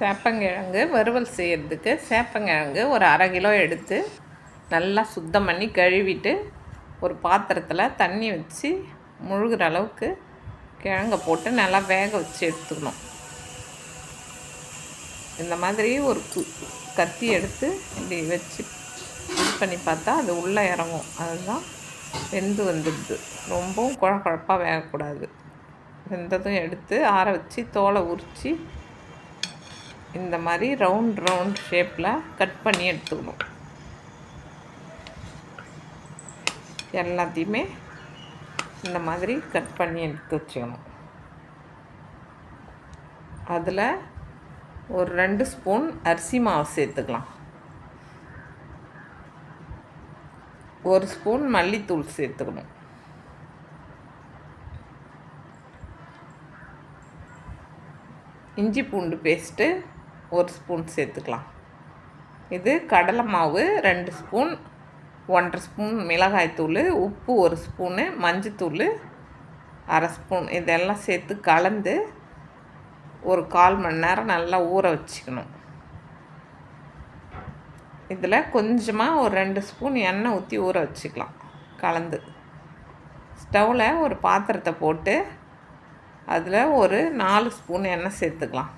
சேப்பங்கிழங்கு வறுவல் செய்கிறதுக்கு சேப்பங்கிழங்கு ஒரு அரை கிலோ எடுத்து நல்லா சுத்தம் பண்ணி கழுவிட்டு ஒரு பாத்திரத்தில் தண்ணி வச்சு முழுகிற அளவுக்கு கிழங்கை போட்டு நல்லா வேக வச்சு எடுத்துக்கணும். இந்த மாதிரி ஒரு கத்தி எடுத்து இப்படி வச்சு இது பண்ணி பார்த்தா அது உள்ளே இறங்கும். அதுதான் வெந்து வந்துடுது ரொம்பவும் குழ குழப்பாக வேகக்கூடாது. வெந்ததும் எடுத்து ஆற வச்சு தோலை உரித்து இந்த மாதிரி ரவுண்ட் ரவுண்ட் ஷேப்பில் கட் பண்ணி எடுத்துக்கணும். எல்லாத்தையுமே இந்த மாதிரி கட் பண்ணி எடுத்து வச்சுக்கணும். அதில் ஒரு ரெண்டு ஸ்பூன் அரிசி மாவு சேர்த்துக்கலாம். ஒரு ஸ்பூன் மல்லித்தூள் சேர்த்துக்கணும். இஞ்சி பூண்டு பேஸ்ட்டு ஒரு ஸ்பூன் சேர்த்துக்கலாம். இது கடலை மாவு ரெண்டு ஸ்பூன் ஒன்றரை ஸ்பூன் மிளகாய்த்தூள் உப்பு ஒரு ஸ்பூனு மஞ்சத்தூள் அரை ஸ்பூன். இதெல்லாம் சேர்த்து கலந்து ஒரு கால் மணி நேரம் நல்லா ஊற வச்சுக்கணும். இதில் கொஞ்சமாக ஒரு ரெண்டு ஸ்பூன் எண்ணெய் ஊற்றி ஊற வச்சுக்கலாம் கலந்து. ஸ்டவ்வில் ஒரு பாத்திரத்தை போட்டு அதில் ஒரு நாலு ஸ்பூன் எண்ணெய் சேர்த்துக்கலாம்.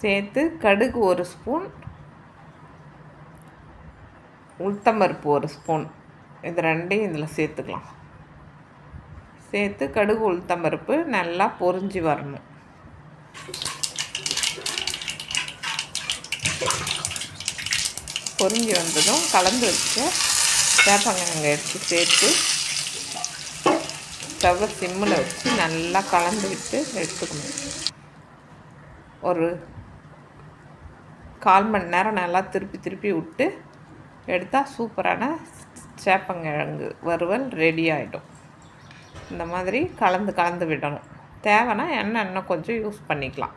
சேர்த்து கடுகு ஒரு ஸ்பூன் உளுத்தம்பருப்பு ஒரு ஸ்பூன். இது ரெண்டையும் இதில் சேர்த்துக்கலாம். சேர்த்து கடுகு உளுத்தம்பருப்பு நல்லா பொறிஞ்சி வரணும். பொறிஞ்சி வந்ததும் கலந்து வச்ச சேப்பங்கிழங்கு எடுத்து சேர்த்து ஸ்டவ்வை சிம்மில் வச்சு நல்லா கலந்து விட்டு எடுத்துக்கணும். ஒரு கால் மணி நேரம் நல்லா திருப்பி திருப்பி விட்டு எடுத்தால் சூப்பரான சேப்பங்கிழங்கு வறுவல் ரெடி ஆகிடும் இந்த மாதிரி கலந்து கலந்து விடணும். தேவைன்னா எண்ணெய் இன்னும் கொஞ்சம் யூஸ் பண்ணிக்கலாம்.